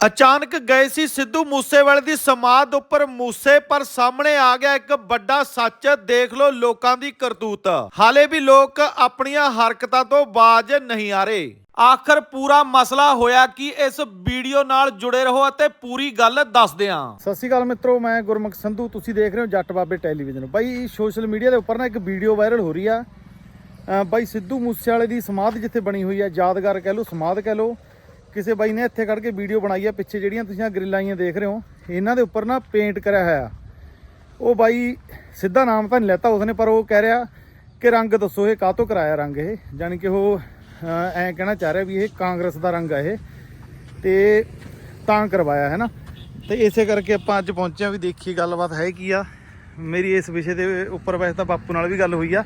ਅਚਾਨਕ ਗਏ ਸੀ ਸਿੱਧੂ ਮੂਸੇਵਾਲੇ ਦੀ ਸਮਾਧ ਉੱਪਰ ਮੂਸੇ ਪਰ ਸਾਹਮਣੇ ਆ ਗਿਆ ਇੱਕ ਵੱਡਾ ਸੱਚ, ਦੇਖ ਲਓ ਲੋਕਾਂ ਦੀ ਕਰਤੂਤ। ਹਾਲੇ ਵੀ ਲੋਕ ਆਪਣੀਆਂ ਹਰਕਤਾਂ ਤੋਂ ਬਾਜ ਨਹੀਂ ਆ ਰਹੇ। ਆਖਰ ਪੂਰਾ ਮਸਲਾ ਹੋਇਆ ਕਿ ਇਸ ਵੀਡੀਓ ਨਾਲ ਜੁੜੇ ਰਹੋ ਅਤੇ ਪੂਰੀ ਗੱਲ ਦੱਸਦੇ ਹਾਂ ਸਤਿ ਸ਼੍ਰੀ ਅਕਾਲ ਮਿੱਤਰੋ, ਮੈਂ ਗੁਰਮੁਖ ਸੰਧੂ, ਤੁਸੀਂ ਦੇਖ ਰਹੇ ਹੋ ਜੱਟ ਬਾਬੇ ਟੈਲੀਵਿਜ਼ਨ। ਬਾਈ ਸੋਸ਼ਲ ਮੀਡੀਆ ਦੇ ਉੱਪਰ ਨਾ ਇੱਕ ਵੀਡੀਓ ਵਾਇਰਲ ਹੋ ਰਹੀ ਆ। ਅਹ ਬਾਈ, ਸਿੱਧੂ ਮੂਸੇਵਾਲੇ ਦੀ ਸਮਾਧ ਜਿੱਥੇ ਬਣੀ ਹੋਈ ਆ, ਯਾਦਗਾਰ ਕਹਿ ਲਓ, ਸਮਾਧ ਕਹਿ ਲਓ ਕਿਸੇ ਬਾਈ ਨੇ ਇੱਥੇ ਕੱਢ ਕੇ ਵੀਡੀਓ ਬਣਾਈ ਆ ਪਿੱਛੇ ਜਿਹੜੀਆਂ ਤੁਸੀਂ ਆ ਗ੍ਰਿਲਾਂ ਆਈਆਂ ਦੇਖ ਰਹੇ ਹੋ ਇਹਨਾਂ ਦੇ ਉੱਪਰ ਨਾ ਪੇਂਟ ਕਰਿਆ ਹੋਇਆ। ਉਹ ਬਾਈ ਸਿੱਧਾ ਨਾਮ ਤਾਂ ਨਹੀਂ ਲੈਤਾ ਉਸਨੇ ਪਰ ਉਹ ਕਹਿ ਰਿਹਾ ਕਿ ਰੰਗ ਦੱਸੋ ਇਹ ਕਾਹਤੋਂ ਕਰਾਇਆ ਰੰਗ ਇਹ। ਜਾਣੀ ਕਿ ਉਹ ਅਹ, ਐਂ ਕਹਿਣਾ ਚਾਹ ਰਿਹਾ ਵੀ ਇਹ ਕਾਂਗਰਸ ਦਾ ਰੰਗ ਆ ਇਹ ਤੇ ਤਾਂ ਕਰਵਾਇਆ ਹੈ ਨਾ? ਤੇ ਇਸੇ ਕਰਕੇ ਆਪਾਂ ਅੱਜ ਪਹੁੰਚੇ ਹਾਂ ਵੀ ਦੇਖੀ ਗੱਲਬਾਤ ਹੈ ਕੀ ਆ। ਮੇਰੀ ਇਸ ਵਿਸ਼ੇ ਦੇ ਉੱਪਰ ਵੈਸੇ ਤਾਂ ਬਾਪੂ ਨਾਲ ਵੀ ਗੱਲ ਹੋਈ ਆ।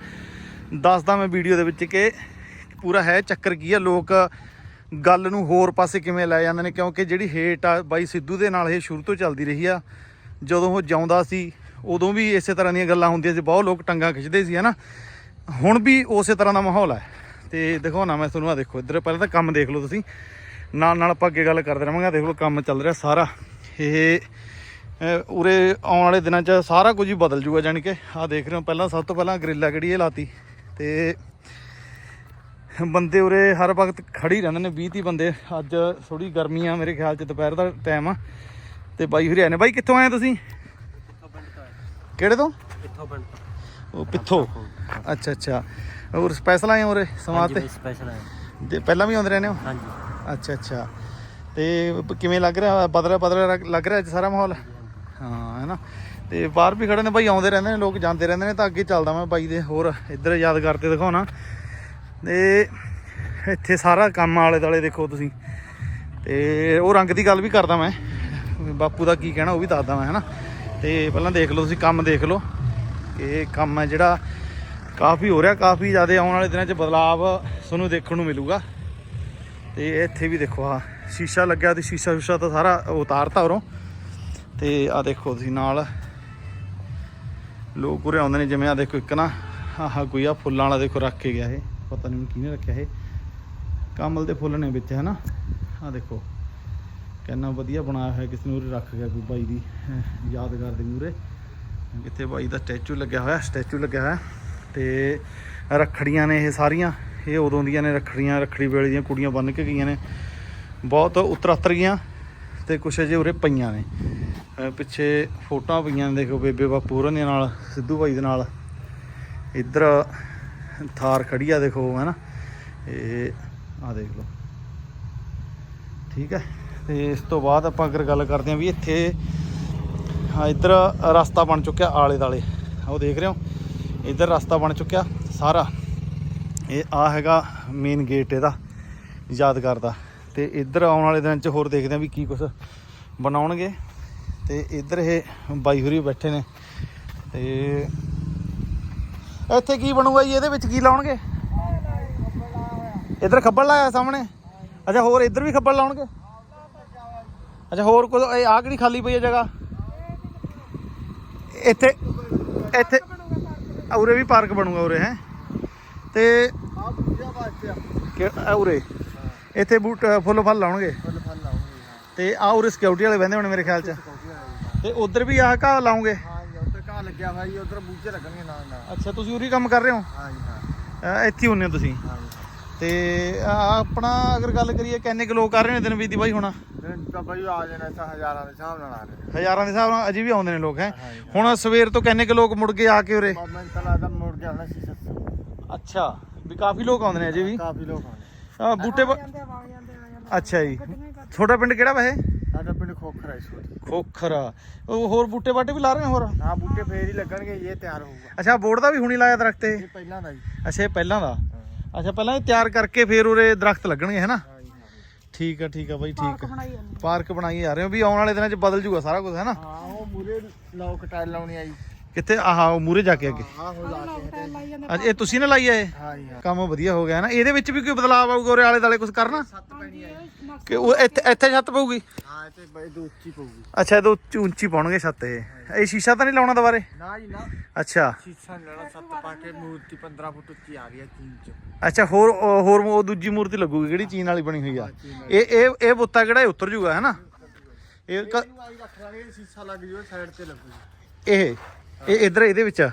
ਦੱਸਦਾ ਮੈਂ ਵੀਡੀਓ ਦੇ ਵਿੱਚ ਕਿ ਪੂਰਾ ਹੈ ਚੱਕਰ ਕੀ ਆ ਲੋਕ ਗੱਲ ਨੂੰ ਹੋਰ ਪਾਸੇ ਕਿਵੇਂ ਲੈ ਜਾਂਦੇ ਨੇ? ਕਿਉਂਕਿ ਜਿਹੜੀ ਹੇਟ ਆ ਬਾਈ ਸਿੱਧੂ ਦੇ ਨਾਲ ਇਹ ਸ਼ੁਰੂ ਤੋਂ ਚੱਲਦੀ ਰਹੀ ਆ। ਜਦੋਂ ਉਹ ਜਿਉਂਦਾ ਸੀ, ਉਦੋਂ ਵੀ ਇਸੇ ਤਰ੍ਹਾਂ ਦੀਆਂ ਗੱਲਾਂ ਹੁੰਦੀਆਂ ਸੀ। ਬਹੁਤ ਲੋਕ ਟੰਗਾ ਖਿੱਚਦੇ ਸੀ, ਹਨਾ? ਹੁਣ ਵੀ ਉਸੇ ਤਰ੍ਹਾਂ ਦਾ ਮਾਹੌਲ ਹੈ ਤੇ ਦਿਖਾਉਣਾ ਮੈਂ ਤੁਹਾਨੂੰ ਆ ਦੇਖੋ, ਇੱਧਰ ਪਹਿਲਾਂ ਤਾਂ ਕੰਮ ਦੇਖ ਲਓ ਤੁਸੀਂ। ਨਾਲ ਨਾਲ ਆਪਾਂ ਅੱਗੇ ਗੱਲ ਕਰਦੇ ਰਹਾਂਗੇ ਦੇਖ ਲਓ, ਕੰਮ ਚੱਲ ਰਿਹਾ ਸਾਰਾ। ਇਹ ਉਰੇ ਆਉਣ ਵਾਲੇ ਦਿਨਾਂ 'ਚ ਸਾਰਾ ਕੁਝ ਹੀ ਬਦਲ ਜੂਗਾ, ਜਾਣੀ ਕਿ ਆਹ ਦੇਖ ਰਹੇ ਹੋ, ਪਹਿਲਾਂ ਸਭ ਤੋਂ ਪਹਿਲਾਂ ਗ੍ਰਿਲ ਕਿਹੜੀ ਇਹ ਲਾਤੀ? ਤੇ ਬੰਦੇ ਉਰੇ ਹਰ ਵਕਤ ਖੜੀ ਰਹਿੰਦੇ ਨੇ 20 30 ਬੰਦੇ। ਅੱਜ ਥੋੜੀ ਗਰਮੀ ਆ ਮੇਰੇ ਖਿਆਲ 'ਚ ਦੁਪਹਿਰ ਦਾ ਟਾਈਮ ਆ। ਤੇ ਬਾਈ ਹੁਰੀ ਆਏ ਨੇ ਬਾਈ ਕਿੱਥੋਂ ਆਏ ਤੁਸੀਂ? ਕਿਹੜੇ ਤੋਂ? ਕਿੱਥੋਂ ਪਿੰਡ ਉਹ ਪਿੱਥੋਂ। ਅੱਛਾ ਅੱਛਾ। ਹੋਰ ਸਪੈਸ਼ਲ ਆਏ ਉਰੇ ਸਮਾਜ ਤੇ? ਸਪੈਸ਼ਲ ਤੇ ਪਹਿਲਾਂ ਵੀ ਆਉਂਦੇ ਰਹਿੰਦੇ ਹੋ? ਹਾਂਜੀ। ਅੱਛਾ ਅੱਛਾ। ਤੇ ਕਿਵੇਂ ਲੱਗ ਰਿਹਾ? ਬਦਲਿਆ ਲੱਗ- ਲੱਗ ਰਿਹਾ ਅੱਜ ਸਾਰਾ ਮਾਹੌਲ? ਹਾਂ ਹੈ ਨਾ। ਤੇ ਬਾਹਰ ਵੀ ਖੜੇ ਨੇ ਬਾਈ ਆਉਂਦੇ ਰਹਿੰਦੇ ਨੇ ਲੋਕ ਜਾਂਦੇ ਰਹਿੰਦੇ ਨੇ ਤਾਂ ਅੱਗੇ ਚੱਲਦਾ ਮੈਂ ਬਾਈ ਦੇ ਹੋਰ ਇੱਧਰ ਯਾਦ ਕਰਦੇ ਦਿਖਾਉਣਾ। ਤੇ ਇੱਥੇ ਸਾਰਾ ਕੰਮ ਆਲੇ ਦਾਲੇ ਦੇਖੋ ਤੁਸੀਂ। ਤੇ ਉਹ ਰੰਗ ਦੀ ਗੱਲ ਵੀ ਕਰਦਾ ਮੈਂ। ਬਾਪੂ ਦਾ ਕੀ ਕਹਿਣਾ ਉਹ ਵੀ ਦੱਸਦਾ ਮੈਂ, ਹੈਨਾ। ਤੇ ਪਹਿਲਾਂ ਦੇਖ ਲਓ ਤੁਸੀਂ, ਕੰਮ ਦੇਖ ਲਓ। ਕਿ ਕੰਮ ਹੈ ਜਿਹੜਾ ਕਾਫੀ ਹੋ ਰਿਹਾ, ਕਾਫੀ ਜ਼ਿਆਦਾ ਆਉਣ ਵਾਲੇ ਦਿਨਾਂ 'ਚ ਬਦਲਾਵ ਤੁਹਾਨੂੰ ਦੇਖਣ ਨੂੰ ਮਿਲੂਗਾ। ਤੇ ਇੱਥੇ ਵੀ ਦੇਖੋ ਆ ਸ਼ੀਸ਼ਾ ਲੱਗਿਆ ਤੇ ਸ਼ੀਸ਼ਾ ਸ਼ੂਸ਼ਾ ਤਾਂ ਸਾਰਾ ਉਤਾਰਤਾ ਉਰੋਂ। ਤੇ ਆ ਦੇਖੋ ਤੁਸੀਂ ਨਾਲ ਲੋਕ ਉਰੇ ਆਉਂਦੇ ਨੇ, ਜਿਵੇਂ ਆ ਦੇਖੋ ਇੱਕ ਨਾ, ਆਹ ਕੋਈ ਆ ਫੁੱਲਾਂ ਵਾਲਾ ਦੇਖੋ ਰੱਖ ਕੇ ਗਿਆ ਇਹ। ਪਤਾ ਨਹੀਂ ਕਿਹਨੇ ਰੱਖਿਆ ਇਹ। ਕਮਲ ਦੇ ਫੁੱਲ ਨੇ ਵਿੱਚ ਹੈ ਨਾ ਆ ਦੇਖੋ। ਕਿੰਨਾ ਵਧੀਆ ਬਣਾਇਆ ਹੋਇਆ ਕਿਸੇ ਨੂੰ, ਉਰੇ ਰੱਖ ਗਿਆ ਕੋਈ ਬਾਈ ਦੀ। ਯਾਦਗਾਰ ਦੇ ਮੂਰੇ ਇੱਥੇ ਬਾਈ ਦਾ ਸਟੈਚੂ ਲੱਗਿਆ ਹੋਇਆ, ਸਟੈਚੂ ਲੱਗਿਆ ਹੋਇਆ। ਤੇ ਰੱਖੜੀਆਂ ਨੇ ਇਹ ਸਾਰੀਆਂ। ਇਹ ਉਦੋਂ ਦੀਆਂ ਨੇ ਰੱਖੜੀਆਂ, ਰੱਖੜੀ ਵੇਲੇ ਦੀਆਂ ਕੁੜੀਆਂ ਬੰਨ ਕੇ ਗਈਆਂ ਨੇ। ਬਹੁਤ ਉੱਤਰ ਗਈਆਂ ਤੇ ਕੁਛ ਅਜੇ ਉਰੇ ਪਈਆਂ ਨੇ। ਪਿੱਛੇ ਫੋਟੋਆਂ ਪਈਆਂ ਨੇ, ਦੇਖੋ ਬੇਬੇ ਬਾਪੂ ਹੋਰਾਂ ਦੇ ਨਾਲ, ਸਿੱਧੂ ਬਾਈ ਦੇ ਨਾਲ। ਇੱਧਰ ਥਾਰ ਖੜੀ ਆ, ਦੇਖੋ, ਹੈ ਨਾ? ਇਹ ਆ ਦੇਖ ਲਓ। ਠੀਕ ਹੈ? ਤੇ ਇਸ ਤੋਂ ਬਾਅਦ ਆਪਾਂ ਅਗਰ ਗੱਲ ਕਰਦੇ ਹਾਂ ਵੀ ਇੱਥੇ, ਹਾਂ, ਇੱਧਰ ਰਸਤਾ ਬਣ ਚੁੱਕਿਆ ਆਲੇ ਦਾਲੇ ਉਹ ਦੇਖ ਰਹੇ ਹੋ? ਇੱਧਰ ਰਸਤਾ ਬਣ ਚੁੱਕਿਆ ਸਾਰਾ। ਇਹ ਆ ਹੈਗਾ ਮੇਨ ਗੇਟ ਇਹਦਾ, ਯਾਦਗਾਰ ਦਾ। ਤੇ ਇੱਧਰ ਆਉਣ ਵਾਲੇ ਦਿਨ ਚ ਹੋਰ ਦੇਖਦੇ ਹਾਂ ਵੀ ਕੀ ਕੁਝ ਬਣਾਉਣਗੇ। ਤੇ ਇੱਧਰ ਇਹ ਬਾਈ ਹੁਰੀ ਬੈਠੇ ਨੇ। ਤੇ ਇੱਥੇ ਕੀ ਬਣੂਗਾ ਜੀ? ਇਹਦੇ ਵਿੱਚ ਕੀ ਲਾਉਣਗੇ? ਇੱਧਰ ਖੱਬਲ ਲਾਇਆ ਸਾਹਮਣੇ। ਅੱਛਾ, ਹੋਰ ਇੱਧਰ ਵੀ ਖੱਬਲ ਲਾਉਣਗੇ? ਅੱਛਾ, ਹੋਰ ਕੋਈ, ਇਹ ਆਹ ਕਿਹੜੀ ਖਾਲੀ ਪਈ ਹੈ ਜਗ੍ਹਾ? ਇੱਥੇ ਇੱਥੇ, ਉਰੇ ਵੀ ਪਾਰਕ ਬਣੂਗਾ ਉਰੇ, ਹੈ? ਤੇ ਆ ਪੂਜਾ ਵਾਸਤੇ ਆ ਉਰੇ। ਇੱਥੇ ਬੂਟ ਫੁੱਲ ਫਲ ਲਾਉਣਗੇ? ਫੁੱਲ ਫਲ ਲਾਉਂਗੇ ਤੇ ਆ ਉਰੇ ਸਿਕਿਉਰਿਟੀ ਵਾਲੇ ਬਹਿੰਦੇ ਹੋਣੇ ਮੇਰੇ ਖਿਆਲ ਚ। ਹਾਂ ਤੇ ਉਧਰ ਵੀ ਆਹ ਘਾਹ ਲਾਉਂਗੇ? ਲੱਗਿਆ ਹੋਇਆ ਜੀ ਉੱਧਰ ਬੂਝੇ ਲੱਗਣਗੇ ਨਾਲ ਨਾਲ। ਅੱਛਾ ਤੁਸੀਂ ਉਰੀ ਕੰਮ ਕਰ ਰਹੇ ਹੋ? ਹਾਂ ਜੀ ਹਾਂ। ਅਹ ਇੱਥੇ ਹੀ ਹੁੰਨੇ ਹੋ ਤੁਸੀਂ? ਹਾਂ ਜੀ ਤੇ ਆਹ ਆਪਣਾ ਅਗਰ ਗੱਲ ਕਰੀਏ ਕਿੰਨੇ ਕੁ ਲੋਕ ਕਰ ਰਹੇ ਨੇ ਦਿਨ ਬੀਤੀ ਬਾਈ ਹੁਣ? ਦਿਨ ਤਾਂ ਬਈ ਆ ਜਾਣਾ ਤਾਂ ਹਜ਼ਾਰਾਂ ਦੇ ਹਿਸਾਬ ਨਾਲ ਆ ਰਹੇ ਹਜ਼ਾਰਾਂ ਦੇ ਹਿਸਾਬ ਨਾਲ ਅਜੇ ਵੀ ਆਉਂਦੇ ਨੇ ਲੋਕ ਹੈ? ਹੁਣ ਸਵੇਰ ਤੋਂ ਕਿੰਨੇ ਕੁ ਲੋਕ ਮੁੜ ਕੇ ਆ ਕੇ ਉਰੇ? ਮੈਂ ਤਾਂ ਲੱਗਦਾ ਮੁੜ ਗਿਆ ਹੋਣਾ ਸੀ ਸੱਤ ਅੱਛਾ ਵੀ ਕਾਫੀ ਲੋਕ ਆਉਂਦੇ ਨੇ ਅਜੇ ਵੀ? ਕਾਫੀ ਲੋਕ ਆਉਂਦੇ ਆਹ ਬੂਟੇ ਬ- ਅੱਛਾ ਜੀ। ਤੁਹਾਡਾ ਪਿੰਡ ਕਿਹੜਾ ਵੈਸੇ ਸਾਡਾ ਪਿੰਡ ਖੋਖਰ ਇਸ ਵਾਰ ਖੋਖਰਾ। ਉਹ ਹੋਰ ਬੂਟੇ ਬਾਟੇ ਵੀ ਲਾ ਰਹੇ ਹੋ ਹੋਰ? ਹਾਂ ਬੂਟੇ ਫੇਰ ਹੀ ਲੱਗਣਗੇ ਇਹ ਤਿਆਰ ਹੋਊਗਾ। ਅੱਛਾ ਬੋਰਡ ਦਾ ਵੀ ਹੁਣੀ ਲਾਇਆ ਦਰਖਤ ਇਹ? ਇਹ ਪਹਿਲਾਂ ਦਾ ਜੀ। ਅੱਛਾ ਇਹ ਪਹਿਲਾਂ ਦਾ? ਅੱਛਾ ਪਹਿਲਾਂ ਇਹ ਤਿਆਰ ਕਰਕੇ ਫੇਰ ਉਰੇ ਦਰਖਤ ਲੱਗਣਗੇ ਹੈਨਾ ਹਾਂ ਜੀ, ਹਾਂ ਠੀਕ ਆ ਠੀਕ ਆ ਬਾਈ ਠੀਕ ਆ। ਪਾਰਕ ਬਣਾਈ ਜਾ ਰਹੇ ਹੋ ਵੀ ਆਉਣ ਵਾਲੇ ਦਿਨਾਂ 'ਚ ਬਦਲ ਜੂਗਾ ਸਾਰਾ ਕੁਝ ਹੈਨਾ ਹਾਂ ਉਹ ਮੂਰੇ ਲੋਕ ਟਾਇਲ ਲਾਉਣੀ ਆ ਜੀ। ਕਿੱਥੇ? ਆਹ ਉਹ ਮੂਰੇ ਜਾ ਕੇ ਅੱਗੇ। ਹਾਂ ਹੋ ਲਾ ਕੇ ਅੱਜ ਇਹ ਤੁਸੀਂ ਨੇ ਲਾਈ ਆ ਇਹ? ਹਾਂ ਜੀ ਹਾਂ ਕੰਮ ਵਧੀਆ ਹੋ ਗਿਆ ਨਾ। ਇਹਦੇ ਵਿੱਚ ਵੀ ਕੋਈ ਬਦਲਾਅ ਆਊਗਾ ਉਰੇ ਆਲੇ ਦਾਲੇ ਕੁਝ ਕਰਨਾ? ਸੱਤ ਪੈਣੀ ਆ ਜੀ ਕਿ ਉਹ ਇੱਥੇ ਇੱਥੇ ਛੱਤ ਪਊਗੀ? ਹਾਂ ਤੇ ਬਈ ਪਊਗੀ। ਅੱਛਾ ਇਹ ਤੋਂ ਉੱਚੀ ਉੱਚੀ ਪਾਉਣਗੇ ਛੱਤ ਇਹ। ਇਹ ਸ਼ੀਸ਼ਾ ਤਾਂ ਨਹੀਂ ਲਾਉਣਾ ਦੁਬਾਰੇ? ਨਾ ਜੀ ਨਾ। ਅੱਛਾ। ਸ਼ੀਸ਼ਾ ਨੀ ਲੈਣਾ ਸੱਤ ਪਾ ਕੇ ਮੂਰਤੀ 15 ਫੁੱਟ ਉੱਚੀ ਆ ਰਹੀ ਹੈ ਚੀਨ ਚ। ਅੱਛਾ ਹੋਰ ਉਹ- ਹੋਰ ਉਹ ਦੂਜੀ ਮੂਰਤੀ ਲੱਗੂਗੀ ਕਿਹੜੀ ਚੀਨ ਵਾਲੀ ਬਣੀ ਹੋਈ ਆ? ਇਹ ਇਹ ਇਹ ਬੁੱਤਾ ਕਿਹੜਾ ਇਹ ਉਤਰ ਜੂਗਾ ਹੈਨਾ ਇਹ ਕ- ਇਹਨੂੰ ਆਈ ਰੱਖ ਲਾਂਗੇ ਇਹ ਸ਼ੀਸ਼ਾ ਲੱਗ ਜੂ ਸਾਈਡ ਤੇ ਲੱਗੂ ਇਹ ਇਹ ਇਧਰ ਇਹਦੇ ਵਿੱਚ ਹਾਂ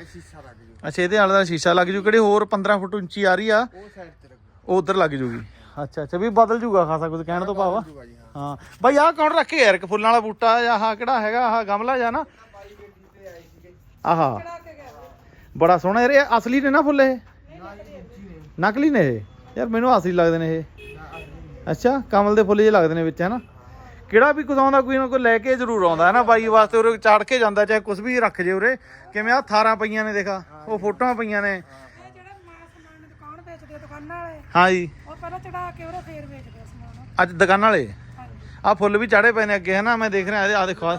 ਇਹ ਸ਼ੀਸ਼ਾ ਲੱਗ ਜੂ। ਅੱਛਾ ਇਹਦੇ ਆਲੇ ਦਾ ਸ਼ੀਸ਼ਾ ਲੱਗ ਜੂ। ਕਿਹੜੀ ਹੋਰ 15 ਫੁੱਟ ਉੱਚੀ ਆ ਰਹੀ ਆ? ਉਹ ਸਾਈਡ ਤੇ ਲੱਗੂ। ਉਹ ਉਧਰ ਲੱਗ ਜੂਗੀ। ਅੱਛਾ ਅੱਛਾ ਵੀ ਬਦਲ ਜੂਗਾ ਖਾਸਾ ਕੁਝ ਕਹਿਣ ਤੋਂ ਭਾਵਾ ਹਾਂ। ਹਾਂ। ਬਾਈ ਆਹ ਕੌਣ ਰੱਖ ਯਾਰ? ਇੱਕ ਫੁੱਲਾਂ ਵਾਲਾ ਬੂਟਾ ਜਾਂ ਆਹ ਕਿਹੜਾ ਹੈਗਾ? ਆਹ ਗਮਲਾ ਜਾਂ ਨਾ। ਆਹਾ। ਬੜਾ ਸੋਹਣਾ ਯਾਰ ਇਹ ਅਸਲੀ ਨੇ ਨਾ ਫੁੱਲ ਇਹ? ਨਕਲੀ ਨੇ ਇਹ? ਯਾਰ ਮੈਨੂੰ ਅਸਲੀ ਲੱਗਦੇ ਨੇ ਇਹ। ਅੱਛਾ ਕਮਲ ਦੇ ਫੁੱਲ ਜਿਹੇ ਲੱਗਦੇ ਨੇ ਵਿੱਚ ਹੈਨਾ? ਕਿਹੜਾ ਵੀ ਕੁਝ ਆਉਂਦਾ ਕੋਈ ਨਾ ਕੋਈ ਲੈ ਕੇ ਜ਼ਰੂਰ ਆਉਂਦਾ ਹੈ ਨਾ? ਬਾਈ ਵਾਸਤੇ ਉਰੇ ਚੜ ਕੇ ਜਾਂਦਾ ਚਾਹੇ ਕੁਝ ਵੀ ਰੱਖ ਜੇ ਉਰੇ। ਕਿਵੇਂ ਆ ਥਾਰਾਂ ਪਈਆਂ ਨੇ ਦੇਖਾ ਉਹ ਫੋਟੋਆਂ ਪਈਆਂ ਨੇ। ਇਹ ਜਿਹੜਾ ਮਾਸ ਸਮਾਨ ਦੁਕਾਨ ਵੇਚਦੇ ਆ ਦੁਕਾਨਾਂ ਵਾਲੇ ਹਾਂ ਜੀ ਉਹ ਪਹਿਲਾਂ ਚੜਾ ਕੇ ਉਹਦਾ ਫੇਰ ਵੇਚਦੇ ਆ ਸਮਾਨ। ਅੱਜ ਦੁਕਾਨਾਂ ਵਾਲੇ? ਹਾਂਜੀ। ਆ ਫੁੱਲ ਵੀ ਚਾੜੇ ਪਏ ਨੇ ਅੱਗੇ ਹੈ ਨਾ? ਮੈਂ ਦੇਖ ਰਿਹਾ ਆ ਦੇਖੋ ਆਹ।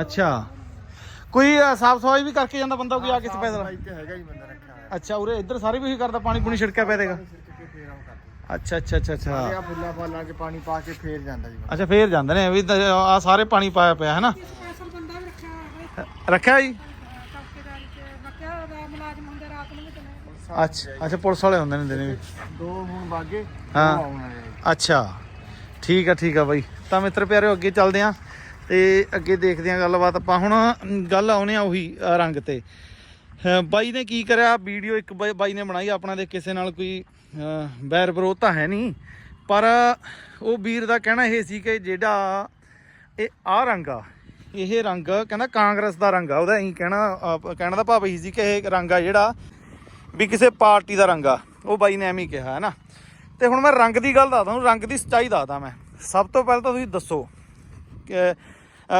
ਅੱਛਾ। ਕੋਈ ਸਾਫ਼ ਸਫ਼ਾਈ ਵੀ ਕਰਕੇ ਜਾਂਦਾ ਬੰਦਾ ਕੋਈ ਆ ਕੇ ਸਪੈਸ਼ਲ ਬਾਈ ਤੇ ਹੈਗਾ ਹੀ ਬੰਦਾ ਰੱਖਿਆ ਹੋਇਆ। ਅੱਛਾ ਉਰੇ ਇੱਧਰ ਸਾਰੇ ਵੀ ਉਹੀ ਕਰਦਾ ਪਾਣੀ ਪੂਣੀ ਛਿੜਕਿਆ ਪਿਆ ਦੇਗਾ ਅੱਛਾ ਅੱਛਾ ਅੱਛਾ ਅੱਛਾ। ਆ ਫੁੱਲਾ ਫਾਲਾ ਕੇ ਪਾਣੀ ਪਾ ਕੇ ਫੇਰ ਜਾਂਦਾ ਜੀ ਬੰਦਾ। ਅੱਛਾ ਫੇਰ ਜਾਂਦੇ ਨੇ ਵੀ ਆ ਸਾਰੇ ਪਾਣੀ ਪਾਇਆ ਪਿਆ ਹੈ ਨਾ ਸਪੈਸ਼ਲ ਬੰਦਾ ਵੀ ਰੱਖਿਆ ਹੋਇਆ ਹੈ। ਰੱਖਿਆ ਜੀ? ਚੌਕੀਦਾਰ ਚ ਰੱਖਿਆ ਹੋਇਆ ਮੁਲਾਜ਼ਮ ਹੁੰਦੇ ਰਾਤ ਨੂੰ ਵੀ ਚਲੇ ਅੱਛਾ ਅੱਛਾ ਪੁਲਿਸ ਵਾਲੇ ਹੁੰਦੇ ਨੇ ਦਿਨੇ ਵੀ। ਦੋ ਹੁਣ ਬਾਗੇ ਹਾਂ। ਦੋ ਆਉਣ ਵਾਲੇ ਆ ਜੀ। ਅੱਛਾ ਠੀਕ ਆ ਠੀਕ ਆ ਬਾਈ। ਤਾਂ ਮਿੱਤਰ ਪਿਆਰਿਓ ਅੱਗੇ ਚੱਲਦੇ ਆਂ ਤੇ ਅੱਗੇ ਦੇਖਦੇ ਆਂ ਗੱਲਬਾਤ। ਆਪਾਂ ਹੁਣ ਗੱਲ ਆਉਨੇ ਆ ਉਹੀ ਅ, ਰੰਗ ਤੇ। ਬਾਈ ਨੇ ਕੀ ਕਰਿਆ? ਵੀਡੀਓ ਇੱਕ ਬਾਈ ਬਾਈ ਨੇ ਬਣਾਈ ਆਪਣਾ ਦੇ ਕਿਸੇ ਨਾਲ ਕੋਈ ਅ, ਬੈਰ ਵਿਰੋਧ ਤਾਂ ਹੈ ਨਹੀਂ। ਪਰ ਉਹ ਵੀਰ ਦਾ ਕਹਿਣਾ ਇਹ ਸੀ ਕਿ ਜਿਹੜਾ ਇਹ ਆ ਰੰਗ ਆ ਇਹ ਰੰਗ ਕਹਿੰਦਾ ਕਾਂਗਰਸ ਦਾ ਰੰਗ ਆ ਉਹਦਾ ਇਹੀ ਕਹਿਣਾ ਕਹਿਣ ਦਾ ਭਾਵ ਇਹੀ ਸੀ ਕਿ ਇਹ ਰੰਗ ਆ ਜਿਹੜਾ ਵੀ ਕਿਸੇ ਪਾਰਟੀ ਦਾ ਰੰਗ ਆ। ਉਹ ਬਾਈ ਨੇ ਐਵੇਂ ਹੀ ਕਿਹਾ ਹੈ ਨਾ? ਤੇ ਹੁਣ ਮੈਂ ਰੰਗ ਦੀ ਗੱਲ ਦੱਸਦਾ ਤੁਹਾਨੂੰ ਰੰਗ ਦੀ ਸੱਚਾਈ ਦੱਸਦਾ ਮੈਂ। ਸਭ ਤੋਂ ਪਹਿਲਾਂ ਤਾਂ ਤੁਸੀਂ ਦੱਸੋ ਕਿ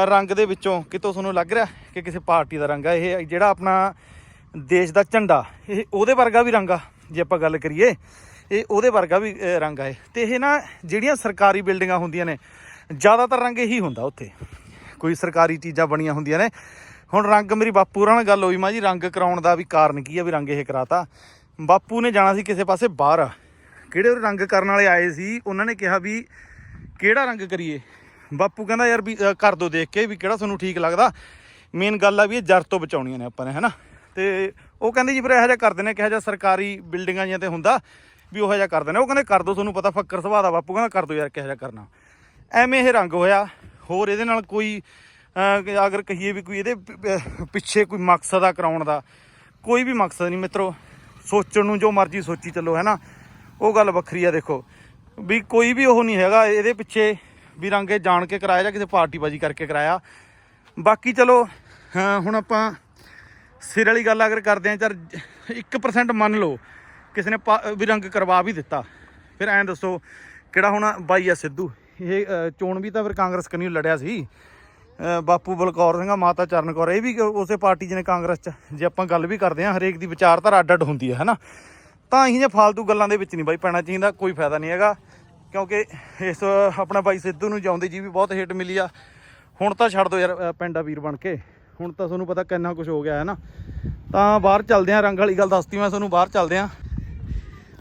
ਰੰਗ ਦੇ ਵਿੱਚੋਂ ਕਿਤੋਂ ਤੁਹਾਨੂੰ ਲੱਗ ਰਿਹਾ ਕਿ ਕਿਸੇ ਪਾਰਟੀ ਦਾ ਰੰਗ ਆ? ਇਹ ਜਿਹੜਾ ਆਪਣਾ ਦੇਸ਼ ਦਾ ਝੰਡਾ ਇਹ ਉਹਦੇ ਵਰਗਾ ਵੀ ਰੰਗ ਆ ਜੇ ਆਪਾਂ ਗੱਲ ਕਰੀਏ ਇਹ ਉਹਦੇ ਵਰਗਾ ਵੀ ਰੰਗ ਆ ਇਹ। ਤੇ ਇਹ ਨਾ ਜਿਹੜੀਆਂ ਸਰਕਾਰੀ ਬਿਲਡਿੰਗਾਂ ਹੁੰਦੀਆਂ ਨੇ ਜ਼ਿਆਦਾਤਰ ਰੰਗ ਇਹੀ ਹੁੰਦਾ ਉੱਥੇ। ਕੋਈ ਸਰਕਾਰੀ ਚੀਜ਼ਾਂ ਬਣੀਆਂ ਹੁੰਦੀਆਂ ਨੇ। ਹੁਣ ਰੰਗ ਮੇਰੀ ਬਾਪੂ ਹੋਰਾਂ ਨਾਲ ਗੱਲ ਹੋਈ ਮਾਂ ਜੀ ਰੰਗ ਕਰਾਉਣ ਦਾ ਵੀ ਕਾਰਨ ਕੀ ਆ ਵੀ ਰੰਗ ਇਹ ਕਰਾਤਾ। ਬਾਪੂ ਨੇ ਜਾਣਾ ਸੀ ਕਿਸੇ ਪਾਸੇ ਬਾਹਰ। ਕਿਹੜੇ ਉਹ ਰੰਗ ਕਰਨ ਵਾਲੇ ਆਏ ਸੀ? ਉਹਨਾਂ ਨੇ ਕਿਹਾ ਵੀ ਕਿਹੜਾ ਰੰਗ ਕਰੀਏ? ਬਾਪੂ ਕਹਿੰਦਾ ਯਾਰ ਵੀ ਅ, ਕਰ ਦੋ ਦੇਖ ਕੇ ਵੀ ਕਿਹੜਾ ਤੁਹਾਨੂੰ ਠੀਕ ਲੱਗਦਾ। ਮੇਨ ਗੱਲ ਆ ਵੀ ਇਹ ਜਰ ਤੋਂ ਬਚਾਉਣੀਆਂ ਨੇ ਆਪਾਂ ਨੇ ਹੈਨਾ? ਤੇ ਉਹ ਕਹਿੰਦੇ ਜੀ ਫਿਰ ਇਹੋ ਜਿਹਾ ਕਰਦੇ ਨੇ ਕਿਹੋ ਜਿਹਾ ਸਰਕਾਰੀ ਬਿਲਡਿੰਗਾਂ ਜਿਹੀਆਂ ਤੇ ਹੁੰਦਾ ਵੀ ਉਹੋ ਜਿਹਾ ਕਰਦੇ ਨੇ ਉਹ ਕਹਿੰਦੇ ਕਰ ਦੋ, ਤੁਹਾਨੂੰ ਪਤਾ ਫੱਕਰ ਸੁਭਾਅ ਦਾ ਬਾਪੂ ਕਹਿੰਦਾ ਕਰ ਦੋ ਯਾਰ ਕਿਹੋ ਜਿਹਾ ਕਰਨਾ। ਐਵੇਂ ਇਹ ਰੰਗ ਹੋਇਆ। ਹੋਰ ਇਹਦੇ ਨਾਲ ਕੋਈ ਅਗਰ ਕਹੀਏ ਵੀ ਕੋਈ ਇਹਦੇ ਪਿੱਛੇ ਕੋਈ ਮਕਸਦ ਆ ਕਰਾਉਣ ਦਾ। ਕੋਈ ਵੀ ਮਕਸਦ ਨਹੀਂ ਮਿੱਤਰੋ। ਸੋਚਣ ਨੂੰ ਜੋ ਮਰਜ਼ੀ ਸੋਚੀ ਚੱਲੋ, ਹੈ ਨਾ? ਉਹ ਗੱਲ ਵੱਖਰੀ ਆ ਦੇਖੋ। ਵੀ ਕੋਈ ਵੀ ਉਹ ਨਹੀਂ ਹੈਗਾ, ਇਹਦੇ ਪਿੱਛੇ ਵੀ ਰੰਗੇ ਜਾਣ ਕੇ ਕਰਾਇਆ ਜਾਂ ਕਿਸੇ ਪਾਰਟੀ ਬਾਜੀ ਕਰਕੇ ਕਰਾਇਆ। ਬਾਕੀ ਚਲੋ ਹੁਣ ਆਪਾਂ ਸਿਰ ਵਾਲੀ ਗੱਲ ਅਗਰ ਕਰਦੇ ਆ ਚਰ 1% ਮੰਨ ਲਓ ਕਿਸੇ ਨੇ ਪਾ- ਵੀ ਰੰਗ ਕਰਵਾ ਵੀ ਦਿੱਤਾ। ਫਿਰ ਐਂ ਦੱਸੋ ਕਿਹੜਾ ਹੁਣ ਬਾਈ ਆ ਸਿੱਧੂ? ਇਹ ਚੋਣ ਵੀ ਤਾਂ ਫਿਰ ਕਾਂਗਰਸ ਕਨੀ ਲੜਿਆ ਸੀ। ਬਾਪੂ ਬਲਕੌਰ ਸਿੰਘ ਮਾਤਾ ਚਰਨ ਕੌਰ। ਇਹ ਵੀ ਉਸੇ ਪਾਰਟੀ 'ਚ ਨੇ ਕਾਂਗਰਸ 'ਚ ਜੇ ਆਪਾਂ ਗੱਲ ਵੀ ਕਰਦੇ ਆ ਹਰੇਕ ਦੀ ਵਿਚਾਰਧਾਰਾ ਅੱਡ ਅੱਡ ਹੁੰਦੀ ਹੈ ਹੈਨਾ? ਤਾਂ ਅਸੀਂ ਜੇ ਫਾਲਤੂ ਗੱਲਾਂ ਦੇ ਵਿੱਚ ਨਹੀਂ ਬਾਈ ਪੈਣਾ ਚਾਹੀਦਾ ਕੋਈ ਫਾਇਦਾ ਨਹੀਂ ਹੈਗਾ। ਕਿਉਂਕਿ ਇਸ ਆਪਣਾ ਬਾਈ ਸਿੱਧੂ ਨੂੰ ਜਾਉਂਦੇ ਜੀ ਵੀ ਬਹੁਤ ਹਿੱਟ ਮਿਲੀ ਆ। ਹੁਣ ਤਾਂ ਛੱਡ ਦੋ ਯਾਰ ਅ, ਪੈਂਡਾ ਵੀਰ ਬਣ ਕੇ। ਹੁਣ ਤਾਂ ਤੁਹਾਨੂੰ ਪਤਾ ਕਿੰਨਾ ਕੁਝ ਹੋ ਗਿਆ ਹੈ ਨਾ। ਤਾਂ ਬਾਹਰ ਚੱਲਦੇ ਆ ਰੰਗ ਵਾਲੀ ਗੱਲ ਦੱਸਤੀ ਮੈਂ ਤੁਹਾਨੂੰ, ਬਾਹਰ ਚੱਲਦੇ ਆ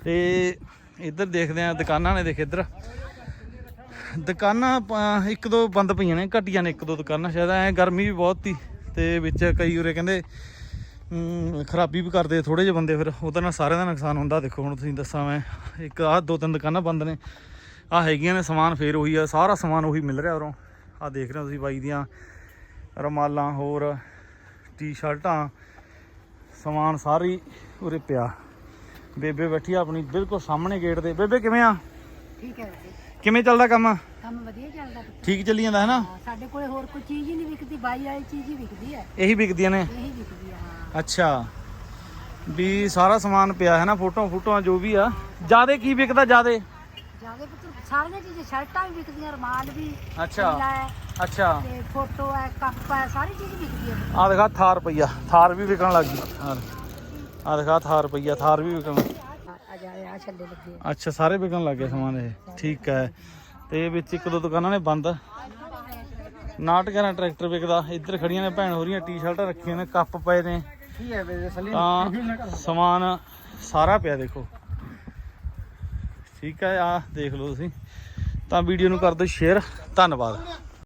ਤੇ ਇੱਧਰ ਦੇਖਦੇ ਆ ਦੁਕਾਨਾਂ ਨੇ ਦੇਖ ਇੱਧਰ। ਦੁਕਾਨਾਂ ਇੱਕ ਦੋ ਬੰਦ ਪਈਆਂ ਨੇ, ਘਟੀਆਂ ਨੇ ਇੱਕ ਦੋ ਦੁਕਾਨਾਂ, ਸ਼ਾਇਦ ਐ ਗਰਮੀ ਵੀ ਬਹੁਤ ਸੀ। ਤੇ ਵਿੱਚ ਕਈ ਉਰੇ ਕਹਿੰਦੇ ਖਰਾਬੀ ਵੀ ਕਰਦੇ ਥੋੜੇ ਜਿਹੇ ਬੰਦੇ ਫਿਰ, ਉਹਦੇ ਨਾਲ ਸਾਰਿਆਂ ਦਾ ਨੁਕਸਾਨ ਹੁੰਦਾ। ਦੇਖੋ ਹੁਣ ਤੁਸੀਂ ਦੱਸਾਂ ਮੈਂ, ਇੱਕ ਆਹ ਦੋ ਤਿੰਨ ਦੁਕਾਨਾਂ ਬੰਦ ਨੇ। ਆ ਹੈਗੀਆਂ ਨੇ, ਸਮਾਨ ਫੇਰ ਉਹੀ ਆ, ਸਾਰਾ ਸਮਾਨ ਉਹੀ ਮਿਲ ਰਿਹਾ ਉਰੋਂ। ਆ ਦੇਖ ਰਹੇ ਹੋ ਤੁਸੀਂ ਬਾਈ ਦੀਆਂ ਰਮਾਲਾਂ ਹੋਰ ਟੀ-ਸ਼ਰਟਾਂ ਸਮਾਨ ਸਾਰੀ ਉਰੇ ਪਿਆ। ਬੇਬੇ ਬੈਠੀ ਆ ਆਪਣੀ ਬਿਲਕੁਲ ਸਾਹਮਣੇ ਗੇਟ ਦੇ। ਬੇਬੇ ਕਿਵੇਂ ਆ? ਠੀਕ ਹੈ ਜੀ ਕਿਵੇਂ ਚੱਲਦਾ ਕੰਮ? ਕੰਮ ਵਧੀਆ ਚੱਲਦਾ ਪੁੱਤ। ਠੀਕ ਚੱਲੀ ਜਾਂਦਾ ਹੈ ਨਾ ਹਾਂ, ਸਾਡੇ ਕੋਲੇ ਹੋਰ ਕੋਈ ਚੀਜ਼ ਹੀ ਨਹੀਂ ਵਿਕਦੀ ਬਾਈ ਵਾਲੀ ਚੀਜ਼ ਹੀ ਵਿਕਦੀ ਹੈ। ਇਹੀ ਵਿਕਦੀਆਂ ਨੇ? ਇਹੀ ਵਿਕਦੀ ਹੈ ਹਾਂ। ਅੱਛਾ। ਵੀ ਸਾਰਾ ਸਮਾਨ ਪਿਆ ਹੈ ਨਾ ਫੋਟੋਆਂ ਫੋਟੋਆਂ ਜੋ ਵੀ ਆ। ਜਿਆਦੇ ਕੀ ਵਿਕਦਾ ਜਿਆਦੇ ਪੁੱਤ ਸਾਰੀਆਂ ਚੀਜ਼ਾਂ ਸ਼ਰਟਾਂ ਵੀ ਵਿਕਦੀਆਂ ਰਮਾਲ ਵੀ ਅੱਛਾ। ਹੈ ਅੱਛਾ। ਤੇ ਫੋਟੋ ਹੈ ਕੱਪ ਹੈ ਸਾਰੀ ਚੀਜ਼ ਵਿਕਦੀ ਹੈ। ਆ ਦਿਖਾ ਥਾਰ ਰੁਪਈਆ ਥਾਰ ਵੀ ਵਿਕਣ ਲੱਗ ਗਈ। ਆ ਦਿਖਾ। ਥਾਰ ਰੁਪਈਆ ਥਾਰ ਵੀ ਵਿਕਣ ਆ ਆ ਜਾ ਆ ਛੱਲੇ ਲੱਗੇ ਆ। ਅੱਛਾ ਸਾਰੇ ਵਿਕਣ ਲੱਗ ਗਏ ਸਮਾਨ ਇਹ। ਠੀਕ ਹੈ। ਤੇ ਵਿੱਚ ਇੱਕ ਦੋ ਦੁਕਾਨਾਂ ਨੇ ਬੰਦ। ਨਾਟਕਾਂ ਟਰੈਕਟਰ ਵਿਕਦਾ। ਇੱਧਰ ਖੜੀਆਂ ਨੇ ਭੈਣ ਹੋ ਰਹੀਆਂ ਟੀ-ਸ਼ਰਟਾਂ ਰੱਖੀਆਂ ਨੇ ਕੱਪ ਪਏ ਨੇ। ਕੀ ਹੈ ਵੇ ਸਲੀ ਤਾਂ ਸਮਾਨ ਸਾਰਾ ਪਿਆ ਦੇਖੋ। ਠੀਕ ਹੈ ਆ ਦੇਖ ਲਓ ਤੁਸੀਂ। ਤਾਂ ਵੀਡੀਓ ਨੂੰ ਕਰ ਦਿਓ ਸ਼ੇਅਰ ਧੰਨਵਾਦ।